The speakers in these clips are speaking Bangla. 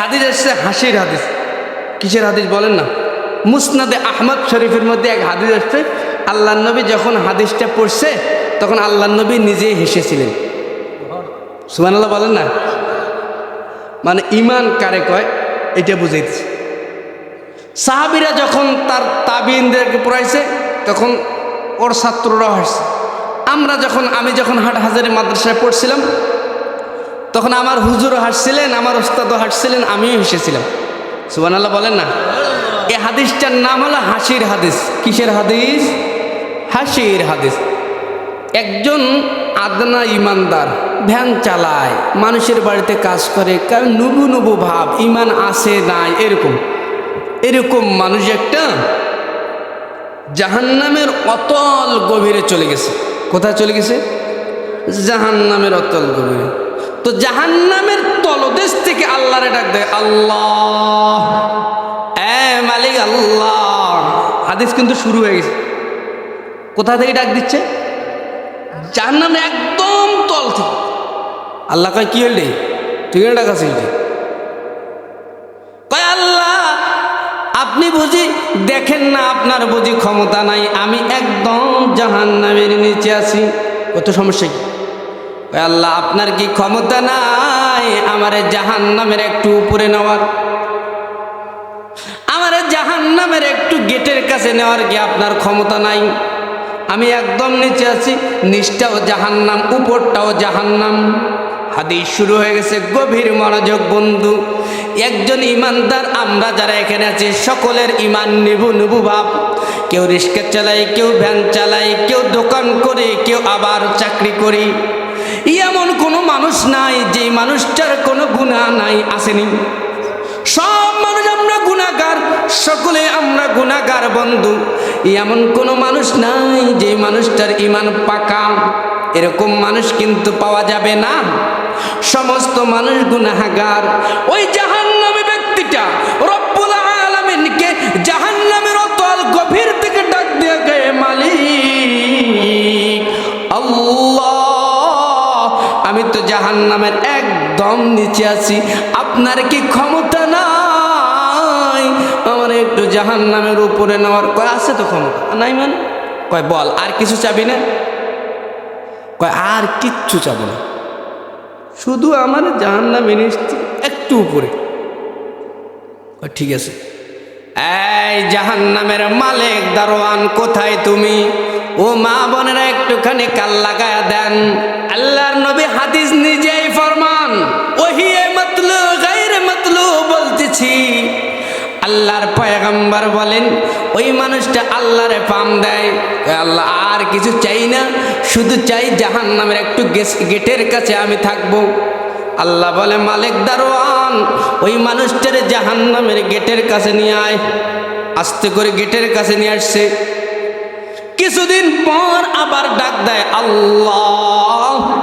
হাদিস এসছে হাসির হাদিস। কিসের হাদিস বলেন না? মুসনাদে আহমদ শরীফের মধ্যে এক হাদিস আসছে আল্লাহ নবী যখন হাদিসটা পড়ছে, তখন আল্লাহ নবী নিজেই হেসেছিলেন। সুমান আল্লাহ বলেন না? মানে ইমান কারে কয়? এটা বুঝাইছে সাহাবিরা যখন তার তাবিনদেরকে পড়াইছে, তখন ওর ছাত্ররা হাসছে। আমরা যখন, আমি যখন হাট হাজারি মাদ্রাসায় পড়ছিলাম তখন আমার হুজুরও হাসছিলেন, আমার ওস্তাদও হাসছিলেন, আমিও হেসেছিলাম। সুবান আল্লাহ বলেন না? এই হাদিসটার নাম হলো হাসির হাদিস। কিসের হাদিস? হাসির হাদিস। একজন আদনা ইমানদার, ভ্যান চালায়, মানুষের বাড়িতে কাজ করে, কারণ নুবু নুবু ভাব, ইমান আসে নাই এরকম। এরকম মানুষ একটা জাহান্নামের অতল গভীরে চলে গেছে। কোথায় চলে গেছে? জাহান্নামের অতল গভীরে। তো জাহান্নামের তলদেশ থেকে আল্লাহরে ডাক দেয়, আল্লাহ, এ মালিক আল্লাহ। হাদিস কিন্তু শুরু হয়ে গেছে। কোথা থেকে ডাক দিচ্ছে? জাহান্নামের একদম তল থেকে। আল্লাহ কয়, কি হল রে? তুই ডাকাছিস রে? কয়, আল্লাহ, আপনি বুঝি দেখেন না আপনার বুঝি ক্ষমতা নাই? আমি একদম জাহান্নামের নিচে আছি। কত সমস্যা কি? আল্লাহ, আপনার কি ক্ষমতা নাই আমার জাহান নামের একটু উপরে নেওয়ার? আমার জাহান নামের একটু গেটের কাছে নেওয়ার কি আপনার ক্ষমতা নাই? আমি একদম নিচে আছি, নিচটাও জাহান্নাম, উপরটাও জাহান্নাম। হাদিস শুরু হয়ে গেছে, গভীর মনোযোগ বন্ধু। একজন ইমানদার, আমরা যারা এখানে আছি, সকলের ইমান নিবু নিবু ভাব। কেউ রিক্সা চালায়, কেউ ভ্যান চালায়, কেউ দোকান করে, কেউ আবার চাকরি করি। কোনো মানুষ নাই যে মানুষটার কোনো গুণা নাই, আসেনি। সব মানুষ আমরা গুণাগার, সকলে আমরা গুণাগার বন্ধু। এমন কোনো মানুষ নাই যে মানুষটার ইমান পাকা। এরকম মানুষ কিন্তু পাওয়া যাবে না। সমস্ত মানুষ গুণাগার। ওই জাহান্নামী আমি তো জাহান্নামের একদম নিচে আছি। আপনার কি ক্ষমতা নাই? আমার একটু জাহান্নামের উপরে নেওয়ার কয় আছে তো ক্ষমতা? নাই মানে? কয় বল, আর কিছু চাবি না? কয় আর কিচ্ছু চাবো না। শুধু আমার জাহান্নাম এনেছি একটু উপরে। ঠিক আছে। এই জাহান্নামের মালিক, দারোয়ান, কোথায় তুমি? ও মা বোনেরা একটুখানি কাল লাগায়া দেন। আল্লাহর নবী হাদিস নিজেই ফরমান। ওহিয়ে মতলু গাইরে মতলু বলতেছি। আল্লাহর পয়গম্বর বলেন, ওই মানুষটা আল্লাহরে পাম দেয়। আল্লাহ, আর কিছু চাই না, শুধু চাই জাহান নামের একটু গেটের কাছে আমি থাকব। আল্লাহ বলে, মালিক দারোয়ান, ওই মানুষটার জাহান নামের গেটের কাছে নিয়ে আয়। আস্তে করে গেটের কাছে নিয়ে আসছে। কিছুদিন পর আবার ডাক দেয়, আল্লাহ।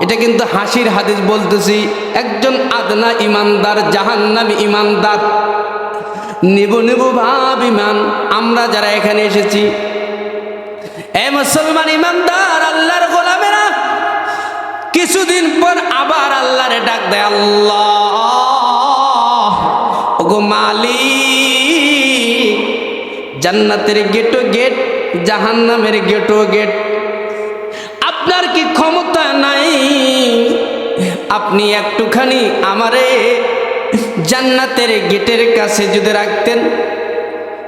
এটা কিন্তু হাসির হাদিস বলতেছি। একজন আদনা ইমানদার, জাহান্নামী ইমানদার। নিবু নিবু ভাব ইমান। আমরা যারা এখানে এসেছি, এ মুসলমান ইমানদার, আল্লাহর গোলামেরা, কিছুদিন পর আবার আল্লাহরে ডাক দেয়, আল্লাহ। ওগো মালিক, জান্নাতের গেটও গেট, জাহান্নামের গেটও গেট। আপনার কি ক্ষমতা নাই? আপনি একটুখানি আমারে জান্নাতের গেটের কাছে যদি রাখতেন।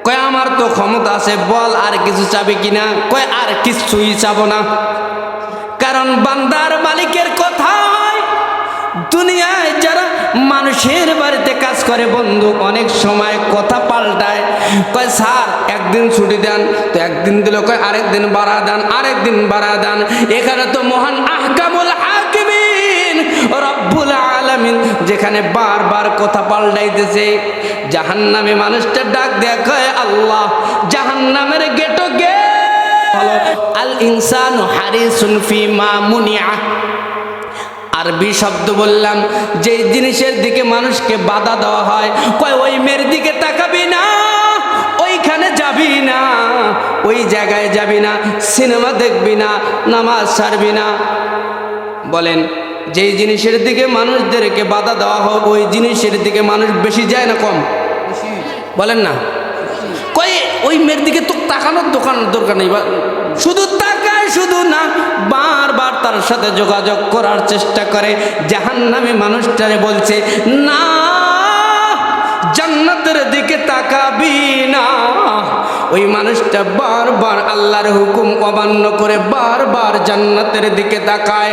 কয়, আমার তো ক্ষমতা আছে, বল আর কিছু চাবে কিনা? কয়, আর কিছুই চাব না। কারণ বান্দার মালিকের কথা হয়, দুনিয়ায় যারা মানুষের বাড়িতে কাজ করে বন্ধু, অনেক সময় কথা পাল্টায়। কয়, স্যার, একদিন ছুটি দেন। তো একদিন দিল, কয় আরেকদিন বাড়া দেন আরেকদিন বাড়া দেন। এখানে তো মহান আহকামুল হাকিমিন, রব্বুল আলামিন, যেখানে বারবার কথা পাল্টাইতেছে। জাহান্নামে মানুষটা ডাক দেয়া কয়, আল্লাহ, জাহান্নামের গেটো গে আল ইনসানু হারিসুন ফি মা মুনিয়া আরবি শব্দ বললাম যে জিনিসের দিকে মানুষকে বাধা দেওয়া হয়, কয়, ওই মেয়ের দিকে তাকাবি না, ওইখানে যাবি না, ওই জায়গায় যাবি না, সিনেমা দেখবি না, নামাজ ছাড়বি না। বলেন, যেই জিনিসের দিকে মানুষদেরকে বাধা দেওয়া হোক, ওই জিনিসের দিকে মানুষ বেশি যায় না কম? বলেন না। কই ওই মেয়ের দিকে তো তাকানোর দোকান দরকার নেই শুধু শুধু না, বারবার তার সাথে যোগাযোগ করার চেষ্টা করে। জাহান্নামী মানুষটারে বলছে, না, জান্নাতের দিকে তাকাবি না। ওই মানুষটা বারবার আল্লাহর হুকুম অমান্য করে বারবার জান্নাতের দিকে তাকায়।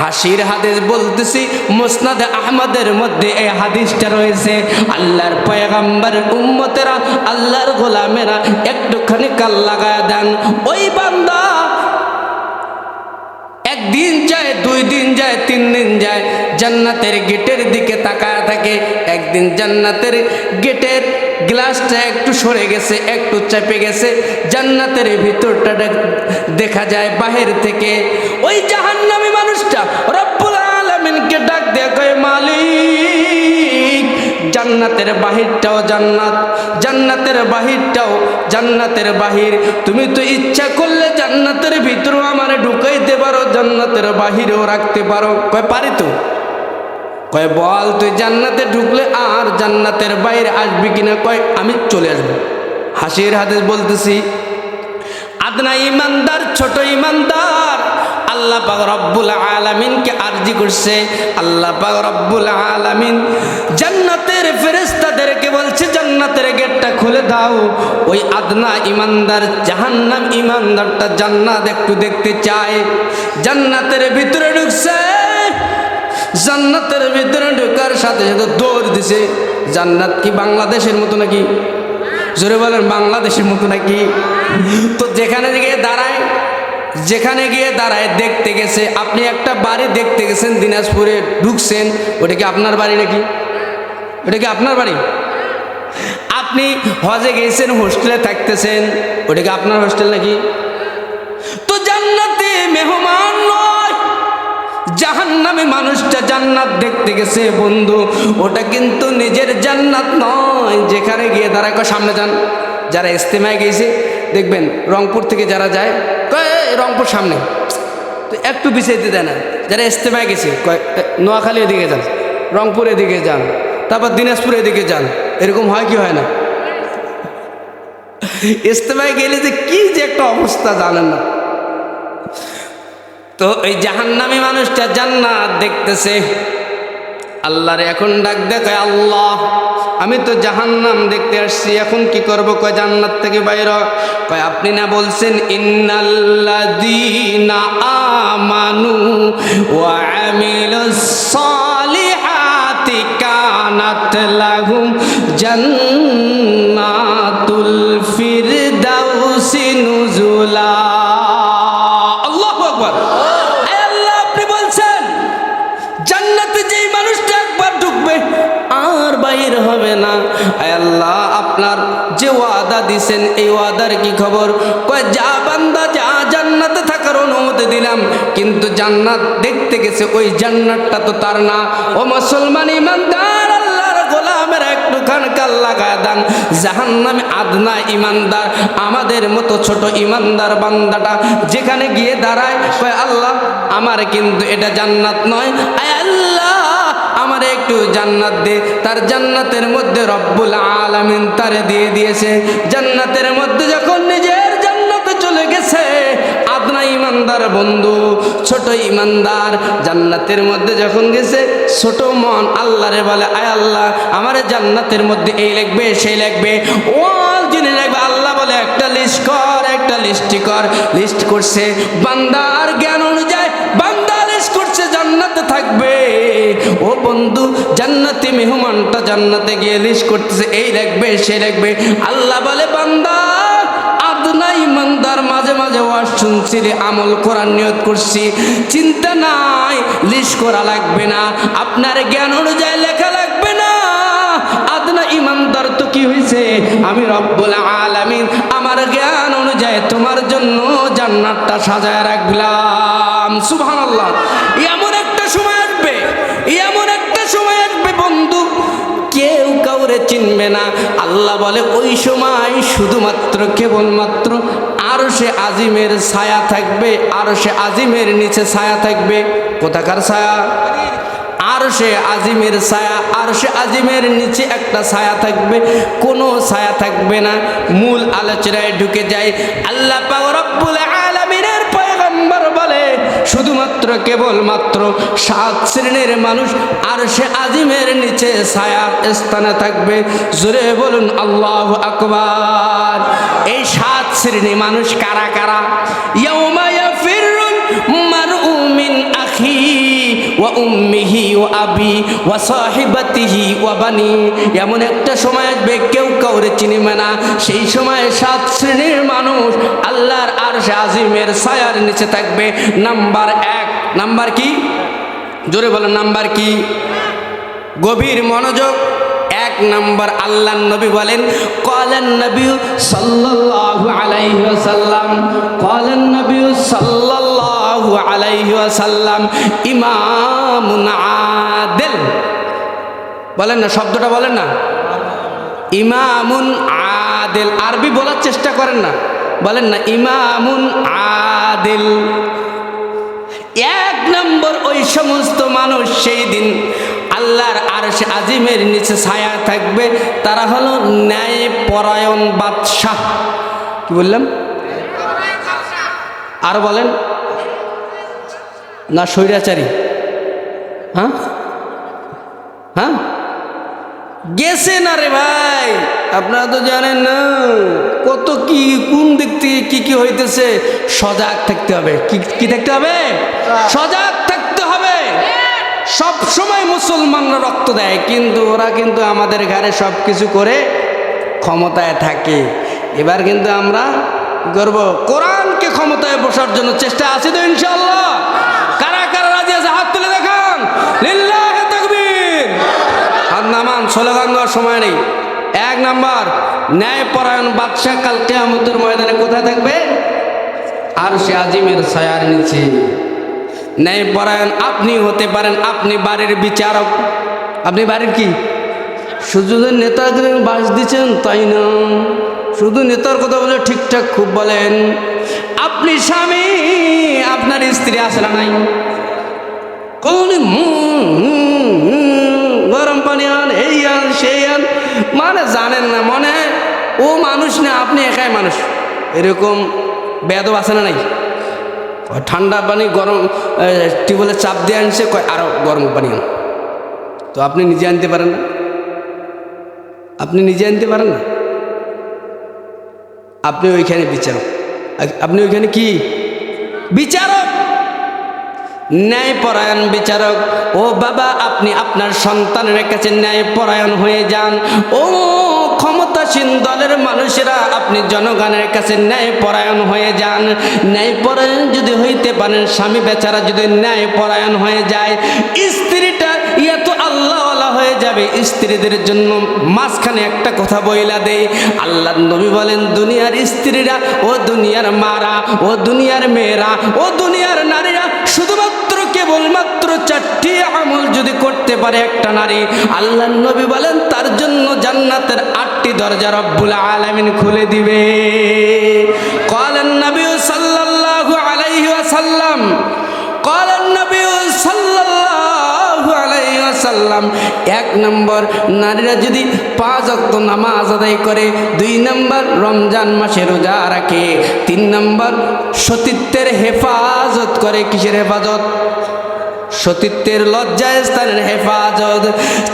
হাসির হাদিস বলতেছি, মুসনাদে আহমদের মধ্যে এই হাদিসটা রয়েছে, আল্লাহর পয়গাম্বার উম্মতেরা, আল্লাহর গোলামেরা একটুখানি কাল লাগায় দেন। ওই বান্দা একদিন যায় দুই দিন যায় তিন দিন যায়, জান্নাতের গেটের দিকে তাকায় থাকে। একদিন জান্নাতের গেটের গ্লাসটা একটু সরে গেছে, একটু চেপে গেছে। জান্নাতের ভিতরটা দেখ- যায় বাহির থেকে। ওই জাহান্নামী মানুষটা রব্বুল আলামিনকে ডাক দেয় কয়, মালিক! জান্নাতের বাহিরটাও জান্নাত, জান্নাতের বাহিরটাও জান্নাতের বাহির। তুমি তো ইচ্ছা করলে জান্নাতের ভিতরেও আমারে ঢুকাইতে পারো, জান্নাতের বাহিরেও রাখতে পারো। কয়, পারি তো? কয়, বল, তুই জান্নাতে ঢুকলে আর জান্নাতের বাইরে আসবি কিনা? কয়, আমি চলে আসব। হাসির হাদিস বলতেছি, আদনা ইমানদার, ছোট ইমানদার আল্লাহ পাক রব্বুল আলামিনকে আরজি করছে। আল্লাহ পাক রব্বুল আলামিন জান্নাতের ফেরেশতাদেরকে বলছে, জান্নাতের গেটটা খুলে দাও। ওই আদনা ইমানদার, জাহান্নাম ইমানদারটা জান্নাত একটু দেখতে চায়। জান্নাতের ভিতরে ঢুকছে। জান্নাতের ভিতরে ঢোকার সাথে সাথে দৌড় দিছে। জান্নাত কি বাংলাদেশের মতো নাকি? জোরে বলেন, বাংলাদেশের মতো নাকি? তো যেখানে গিয়ে দাঁড়ায় যেখানে গিয়ে দাঁড়ায় দেখতে গেছে আপনি একটা বাড়ি দেখতে গেছেন দিনাজপুরে ঢুকছেন ওটা কি আপনার বাড়ি নাকি? ওটা কি আপনার বাড়ি? আপনি হজে গিয়েছেন হোস্টেলে থাকতেছেন ওটা কি আপনার হোস্টেল নাকি? তো জান্নাতে মেহমান নয় জাহান্নামে মানুষটা জান্নাত দেখতে গেছে বন্ধু ওটা কিন্তু নিজের জান্নাত নয় যেখানে গিয়ে দাঁড়ায় সামনে যান যারা ইস্তেমায় গিয়েছে দেখবেন রংপুর থেকে যারা যায় কয় "এই, রংপুর সামনে। তো একটু বিছাইতে দেয় না। যারা ইস্তেমায় গেছে নোয়াখালী এদিকে যান, রংপুর এদিকে যান, তারপর দিনাজপুর এদিকে যান, এরকম হয় কি হয় না? ইস্তেমায় গেলে যে কি যে একটা অবস্থা জানেন না। তো এই জাহান্নামী মানুষটা জান্নাত দেখতেছে। আল্লাহরে এখন ডাক দেখায় আল্লাহ, আমি তো জাহান্নাম দেখতে আসছি, এখন কি করব কয় জান্নাত থেকে বাইর। কয়, আপনি না বলছেন, ইন্নাল্লাযীনা আমানু ওয়া কানাত লাহুম জান্নাতুল হবে না। আয় আল্লাহ, আপনার যে ওয়াদা দিছেন, এই ওয়াদার কি খবর? কয়, যা বান্দা, যা জান্নাতে থাকার অনুমতি দিলাম, কিন্তু জান্নাত দেখতে গেছে, ওই জান্নাতটা তো তার না। ও মুসলমান ইমানদার, আল্লাহর গোলামের একটু খান কাল লাগায় দান। জাহান্নামে আদনা ইমানদার, আমাদের মতো ছোট ইমানদার বান্দাটা যেখানে গিয়ে দাঁড়ায়, কয়, আল্লাহ, আমার কিন্তু এটা জান্নাত নয়। আয় আল্লাহ আমার একটু জান্নাত দে। তার জান্নাতের মধ্যে রব্বুল আলামিন তারে দিয়ে দিয়েছে। জান্নাতের মধ্যে যখন নিজের জান্নাতে চলে গেছে, আদনা ইমানদার বন্ধু, ছোট ইমানদার জান্নাতের মধ্যে যখন গেছে, ছোট মন আল্লাহরে বলে, আয় আল্লাহ, আমার জান্নাতের মধ্যে এই লাগবে, সেই লাগবে। ওয়াল জিনিস লাগবে আল্লাহ বলে, একটা লিস্ট কর, একটা লিস্ট কর। লিস্ট করছে, বান্দার জ্ঞান অনুযায়ী বান্দা লিস্ট করছে, জান্নাতে থাকবে। ও বন্ধু, জান্নাতি মেহমানটা জান্নাতে গিয়ে লিস্ট করতেছে, এই লাগবে সেই লাগবে আল্লাহ বলে, বান্দা মাঝে মাঝে ওয়াজ শুনছিলি আমল করার নিয়ত করছি। চিন্তা নাই লিস্ট করা লাগবে না। আপনার জ্ঞান অনুযায়ী লেখা লাগবে না। আদনা ইমানদার তো কি হয়েছে আমি রব্বুল আলামিন, আমার জ্ঞান অনুযায়ী তোমার জন্য জান্নাতটা সাজায় রাখলাম। সুবহানাল্লাহ। এমন এমন একটা সময় আসবে বন্ধু, কেউ কাউরে চিনবে না। আল্লাহ বলে, ওই সময় শুধুমাত্র কেবলমাত্র আরও সে আজিমের ছায়া থাকবে আরও সে আজিমের নিচে ছায়া থাকবে। কোথাকার ছায়া? আর সে আজিমের ছায়া আর সে আজিমের নিচে একটা ছায়া থাকবে, কোনো ছায়া থাকবে না। মূল আলোচনায় ঢুকে যায়, আল্লাহ রব্বুল বলে শুধুমাত্র কেবলমাত্র সাত শ্রেণির মানুষ আর সে আজিমের নিচে ছায়ার স্থানে থাকবে। জোরে বলুন, আল্লাহ আকবার। এই সাত শ্রেণি মানুষ কারা কারা? ইয়াউমা ওয়া উম্মিহি আবি ওয়া সাহিবাতিহি ওয়া বানি। এমন একটা সময় আসবে, কেউ কাউরে চিনিবে না। সেই সময় সাত শ্রেণির মানুষ আল্লাহর আরশে আজিমের ছায়ার নিচে থাকবে। নাম্বার এক, নাম্বার কি? জোরে বলেন, নাম্বার কি? গভীর মনোযোগ। এক নম্বর, আল্লাহ নবী বলেন কলেন নবী সাল্লাল্লাহু আলাইহি ওয়াসাল্লাম কলেন নবী সাল্লাল্লাহু আলাইহি ওয়াসাল্লাম ইমামুন আদিল। বলেন না শব্দটা বলেন না। ইমামুন আদিল। আরবি বলার চেষ্টা করেন না। বলেন না ইমামুন আদিল। এক নম্বর ওই সমস্ত মানুষ সেই দিন আল্লাহর আরশে আজিমের নিচে ছায়া থাকবে। তারা হলো ন্যায় পরায়ণ বাদশাহ। কি বললাম? আর বলেন না স্বৈরাচারী। হ্যাঁ? হ্যাঁ? গেছে না রে ভাই? আপনারা তো জানেন না। কত কি কোন দিক থেকে কি কি হইতেছে? সজাগ থাকতে হবে। কি কি থাকতে হবে? সজাগ। থাকতে হবে। সব সময় মুসলমানরা রক্ত দেয় কিন্তু ওরা কিন্তু আমাদের ঘরে সব কিছু করে ক্ষমতায় থাকে। এবার কিন্তু আমরা করব কোরআনকে ক্ষমতায় বসার জন্য চেষ্টা আছে তো ইনশাল্লাহ স্লোগান দেওয়ার সময় নেই। এক নাম্বার, ন্যায়পরায়ণ বাদশাহ কাল কেয়ামতের ময়দানে কোথায় থাকবে? আর সে আজিমের ছায়ার নিচে। ন্যায়পরায়ণ আপনি হতে পারেন, আপনি বাড়ির বিচারক। আপনি বাড়ির কি? যে নেতাদের বাস দিচ্ছেন তাই না? শুধু নেতার কথা বলে ঠিকঠাক খুব বলেন। আপনি স্বামী, আপনার স্ত্রী আসলে নাই। কোন গরম পানি আন, এই আন, সেই আন। মানে জানেন না, মনে ও মানুষ না, আপনি একাই মানুষ। এরকম বেদব আছে না নাই? ঠান্ডা পানি গরম টিউবওয়েলের চাপ দিয়ে আনছে, কয় আরও গরম পানি আন। তো আপনি নিজে আনতে পারেন আপনি নিজে আনতে পারেন না? আপনি ওইখানে বিচারক। আপনি ওইখানে কি? বিচারক! ন্যায়পরায়ণ বিচারক। ও বাবা, আপনি আপনার সন্তানের কাছে ন্যায়পরায়ণ হয়ে যান। ও ক্ষমতাসীন দলের মানুষেরা, আপনি জনগণের কাছে ন্যায়পরায়ণ হয়ে যান। ন্যায়পরায়ণ যদি হইতে পারেন, স্বামী বেচারা যদি ন্যায়পরায়ণ হয়ে যায়, স্ত্রীটা ইয়া তো আল্লাহওয়ালা হয়ে যাবে, স্ত্রীদের জন্য মাঝখানে একটা কথা বইলা দেয় আল্লাহ নবী বলেন, দুনিয়ার স্ত্রীরা ও দুনিয়ার মারা, ও দুনিয়ার মেয়েরা, ও দুনিয়ার নারীরা শুধুমাত্র কেবলমাত্র চারটি আমল যদি করতে পারে একটা নারী আল্লাহ নবী বলেন, তার জন্য জান্নাতের আটটি দরজা রব্বুল আলামিন খুলে দিবে। সাল্লাল্লাহু এক নম্বর নারীরা যদি পাঁচ অক্ত নামাজ আদায় করে, দুই নম্বর রমজান মাসে রোজা রাখে, তিন নম্বর সতীত্বের হেফাজত করে, কিসের হেফাজত? সতীত্বের লজ্জায় স্থানের হেফাজত।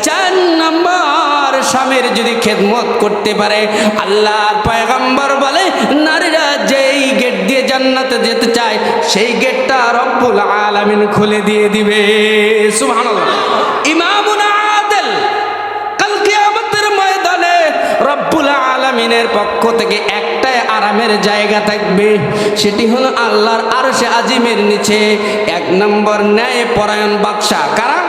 চার নম্বর স্বামীর যদি খেদমত করতে পারে, আল্লাহর পয়গম্বর বলে, নারীরা যেই গেট দিয়ে জান্নাতে যেতে চায়, সেই গেটটা রব্বুল আলামিন খুলে দিয়ে দিবে। ইমামুন আদিল কাল ময়দানে রব্বুল আলামিনের পক্ষ থেকে আরামের জায়গা থাকবে, সেটি হলো আল্লাহর আরশে আজিমের নিচে। এক নম্বর ন্যায় পরায়ণ বাদশাহ, কারা?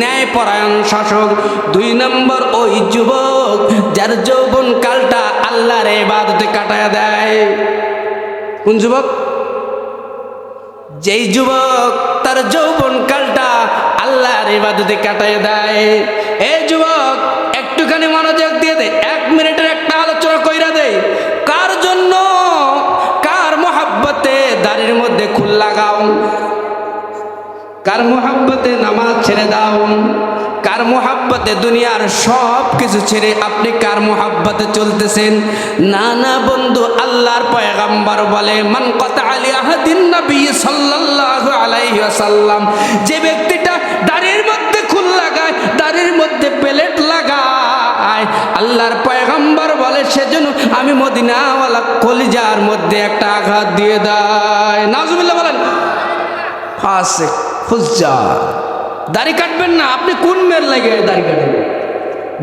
ন্যায়পরায়ণ শাসক। দুই নম্বর ওই যুবক, যার যৌবন কালটা আল্লাহর ইবাদতে কাটায় দেয়। কোন যুবক? যেই যুবক তার যৌবন কালটা আল্লাহর ইবাদতে কাটায় দেয়। এই যুবক, একটুখানি মনোযোগ কার মোহাব্বতে নামাজ ছেড়ে দাও। কার মোহাব্বতে দুনিয়ার সব কিছু ছেড়ে আপনি কার মোহাব্বতে চলতেছেন? না না, বন্ধু, আল্লাহর পয়গাম্বার বলে, মান কথা আলী আহাদিন নবী সাল্লাল্লাহু আলাইহি ওয়াসাল্লাম যে ব্যক্তিটা দাড়ির মধ্যে খুল লাগায়, দাড়ির মধ্যে প্লেট লাগায়। আল্লাহর পয়গাম্বার বলে, সেজন্য আমি মদিনাওয়ালা কলিজার মধ্যে একটা আঘাত দিয়ে দেয়। নাজুবিল্লাহ বলেন। ফাসেক। ফুজ্জার দাড়ি কাটবেন না, আপনি কোন মেয়ের লাগে দাড়ি কাটবেন?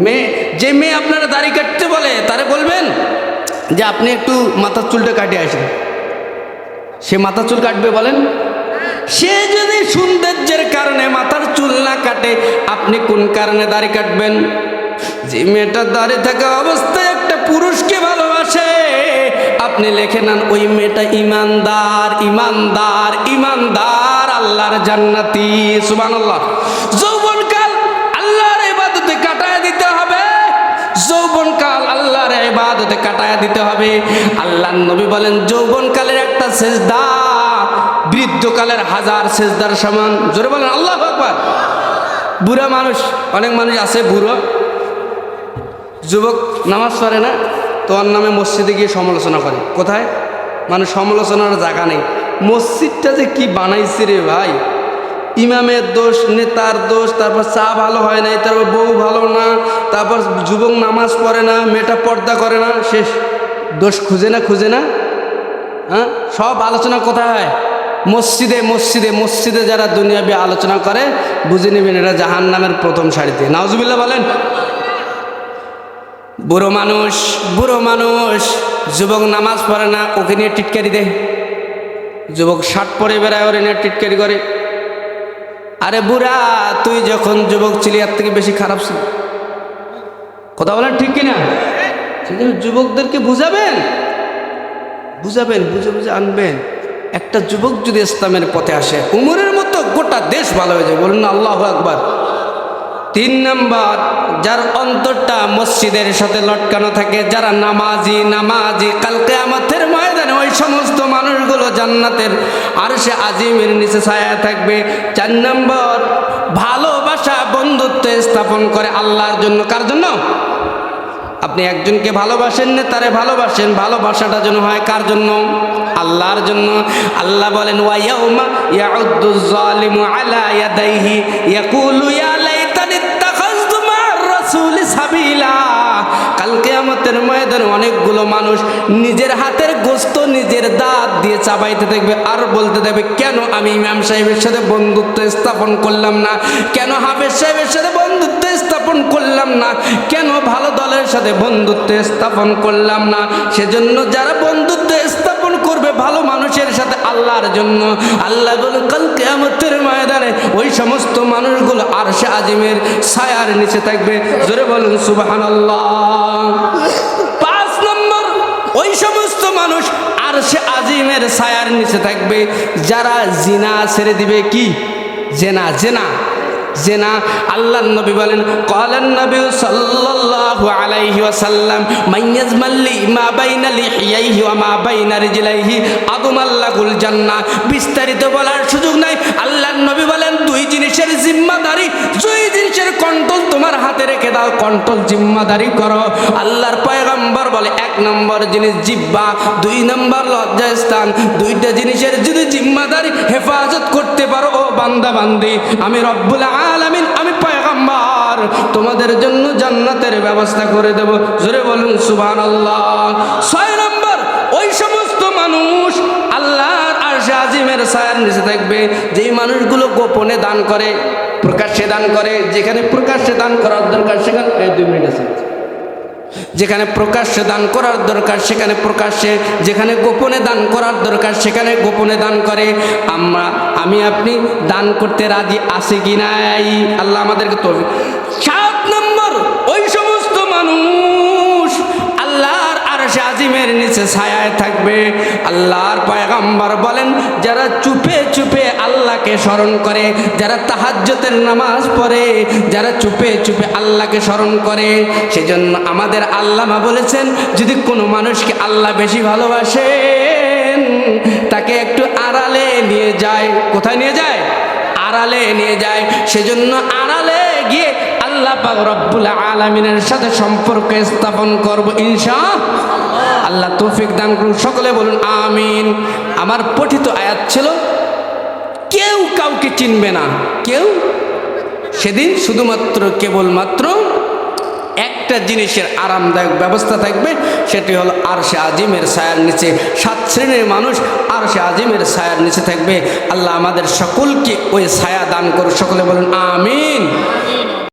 মেয়ে, যে মেয়ে আপনারা দাড়ি কাটতে বলে, তারে বলবেন যে আপনি একটু মাথার চুলটা কাটিয়ে আসেন। সে মাথার চুল কাটবে বলেন? সে যদি সৌন্দর্যের কারণে মাথার চুল না কাটে, আপনি কোন কারণে দাড়ি কাটবেন? যে মেয়েটা দাঁড়িয়ে থাকা অবস্থায় একটা পুরুষকে ভালোবাসে আপনি লেখে নেন, ওই মেয়েটা ইমানদার ইমানদার ইমানদার, আল্লাহর জান্নাতি, সুবহানাল্লাহ। যৌবনকাল আল্লাহর ইবাদতে কাটায় দিতে হবে। যৌবনকাল আল্লাহর ইবাদতে কাটায় দিতে হবে। আল্লাহর নবী বলেন, যৌবনকালের একটা সেজদা, বৃদ্ধকালের হাজার সেজদার সমান। জোরে বলেন, আল্লাহ আকবার। বুড়া মানুষ, অনেক মানুষ আছে বুড়ো। যুবক নামাজ পড়ে না? তোর নামে মসজিদে গিয়ে সমালোচনা করে। কোথায়? মানে সমালোচনার জায়গা নেই। মসজিদটা যে কি বানাইছে রে ভাই? ইমামের দোষ, নেতার দোষ, তারপর চা ভালো হয় নাই, তারপর বউ ভালো না, তারপর যুবক নামাজ পড়ে না, মেয়েটা পর্দা করে না, শেষ। দোষ খুঁজে না খুঁজে না? হ্যাঁ? সব আলোচনা কোথায় হয়? মসজিদে মসজিদে মসজিদে যারা দুনিয়াবি আলোচনা করে, বুঝে নেবেন এরা জাহান নামের প্রথম সারিতে। নাওজুবিল্লাহ বলেন। বুড়ো মানুষ বুড়ো মানুষ, যুবক নামাজ পড়ে না, ওকে নিয়ে টিটকারি দেয় যুবক শার্ট পরে বেড়ায়, ওরে নিয়ে টিটকারি করে। আরে বুড়া, তুই যখন যুবক ছিলি, এর থেকে বেশি খারাপ ছিল। কথা বলেন ঠিক কিনা? যুবকদেরকে বুঝাবেন। বুঝাবেন, বুঝে বুঝে আনবেন। একটা যুবক যদি ইসলামের পথে আসে, উমরের মতো গোটা দেশ ভালো হয়ে যায়। বলুন না, আল্লাহ আকবার। তিন নম্বর, যার অন্তরটা মসজিদের সাথে লটকানো থাকে, যারা নামাজি নামাজি কালকে আমাদের ময়দানে ওই সমস্ত মানুষগুলো জান্নাতের আর সে আজিমের নিচে ছায়া থাকবে। চার নম্বর, ভালোবাসা বন্ধুত্ব স্থাপন করে আল্লাহর জন্য। কার জন্য? আপনি একজনকে ভালোবাসেন না, তারে ভালোবাসেন। ভালোবাসাটা যেন হয় কার জন্য? আল্লাহর জন্য। আল্লাহ বলেন ওয়াইয়াউমা ইয়াউদ্দু যালিমু আলা ইয়াদাইহি, ইয়াকুলু ইয়া সাবিলা কালকে আমাদের ময়দানে অনেকগুলো মানুষ নিজের হাতের গোস্ত, নিজের দাঁত দিয়ে চাবাইতে দেখবে আর বলতে থাকবে কেন আমি ইমাম সাহেবের সাথে বন্ধুত্ব স্থাপন করলাম না? কেন হাফেজ সাহেবের সাথে বন্ধুত্ব স্থাপন করলাম না? কেন ভালো দলের সাথে বন্ধুত্ব স্থাপন করলাম না? সেজন্য যারা বন্ধুত্ব ভালো মানুষের সাথে আল্লাহর জন্য। আল্লাহ বলে কালকে আমাদের ময়দানে ওই সমস্ত মানুষগুলো আর সে আজিমের ছায়ার নিচে থাকবে। জোরে বলুন সুবাহান পাঁচ নম্বর, ওই সমস্ত মানুষ আর সে আজিমের ছায়ার নিচে থাকবে। যারা জিনা ছেড়ে দিবে কি? জেনা জেনা। জেনা আল্লাহ নবী বলেন, কলেন নবী সাল্লাল্লাহু আলাইহি ওয়াসাল্লাম, মাইয়াজ মাল্লি মা বাইনা লিহিয়াইহি ওয়া মা বাইনা রিজলাইহি আদমাল্লাহুল জান্নাহ। বিস্তারিত বলার সুযোগ নাই। আল্লাহ নবী বলেন দুই জিনিসের জিম্মাদারি, দুই জিনিসের কন্ট্রোল তোমার হাতে রেখে দাও, কন্ট্রোল জিম্মাদারি করো। আল্লাহর পয়গম্বর বলে, এক নম্বর জিনিস জিব্বা, দুই নম্বর লজ্জাস্থান, দুইটা জিনিসের যদি জিম্মাদারি হেফাজত করতে পারো, ও বান্দা বান্দি আমি রব্বুল আলামিন, আমি পয়গম্বর, তোমাদের জন্য জান্নাতের ব্যবস্থা করে দেব। জোরে বলুন, সুবহানাল্লাহ। ছয় নম্বর আরশে আজিমের ছায়ার নিচে থাকবে। যেই মানুষগুলো গোপনে দান করে, প্রকাশ্যে দান করে, যেখানে প্রকাশ্যে দান করার দরকার, সেখানে দুই মিনিট আছে। যেখানে প্রকাশ্যে দান করার দরকার, সেখানে প্রকাশ্যে, যেখানে গোপনে দান করার দরকার, সেখানে গোপনে দান করে। আমরা আমি আপনি দান করতে রাজি আছি কি নাই? আল্লাহ আমাদেরকে তো সাত নম্বর, ওই সমস্ত মানুষ আজিমের নিচে ছায়ায় থাকবে। আল্লাহর পয়গম্বর বলেন, যারা চুপে চুপে আল্লাহকে স্মরণ করে, যারা তাহাজ্জতের নামাজ পড়ে, যারা চুপে চুপে আল্লাহকে স্মরণ করে, সেজন্য আমাদের আল্লামা বলেছেন, যদি কোনো মানুষকে আল্লাহ বেশি ভালোবাসেন, তাকে একটু আড়ালে নিয়ে যায়। কোথায় নিয়ে যায়? আড়ালে নিয়ে যায়। সেজন্য আড়ালে গিয়ে আল্লাহ রব্বুল আলমিনের সাথে সম্পর্ক স্থাপন করব ইনশা আল্লাহ তৌফিক দান করুন। সকলে বলুন, আমিন। আমার পঠিত আয়াত ছিল, কেউ কাউকে চিনবে না। কেউ? সেদিন শুধুমাত্র, কেবলমাত্র একটা জিনিসের আরামদায়ক ব্যবস্থা থাকবে, সেটি হলো আর সে আজিমের ছায়ার নিচে। সাত শ্রেণির মানুষ আর সে আজিমের ছায়ার নিচে থাকবে। আল্লাহ আমাদের সকলকে ওই ছায়া দান করুন। সকলে বলুন, আমিন।